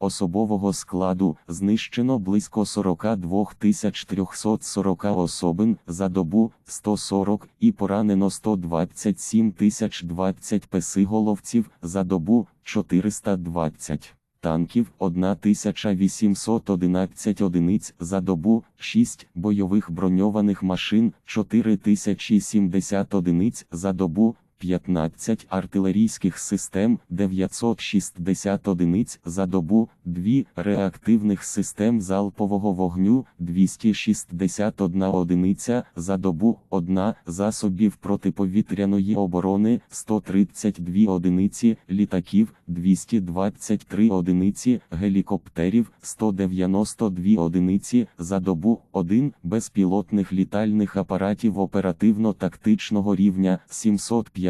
Особового складу знищено близько 42 340 особин за добу 140 і поранено 127 020 песиголовців за добу 420. Танків 1811 одиниць за добу, 6 бойових броньованих машин 4070 одиниць за добу, 15 артилерійських систем 960 одиниць за добу, 2 реактивних систем залпового вогню 261 одиниця за добу, 1 засобів протиповітряної оборони 132 одиниці, літаків 223 одиниці, гелікоптерів 192 одиниці за добу, 1 безпілотних літальних апаратів оперативно-тактичного рівня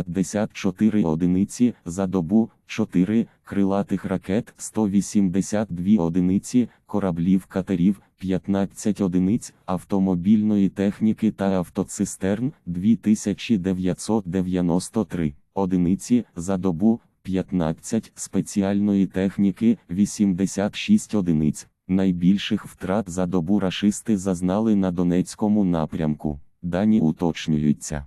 754 одиниці за добу, 4 крилатих ракет 182 одиниці, кораблів катерів 15 одиниць, автомобільної техніки та автоцистерн 2993 одиниці за добу, 15 спеціальної техніки 86 одиниць. Найбільших втрат за добу рашисти зазнали на Донецькому напрямку. Дані уточнюються.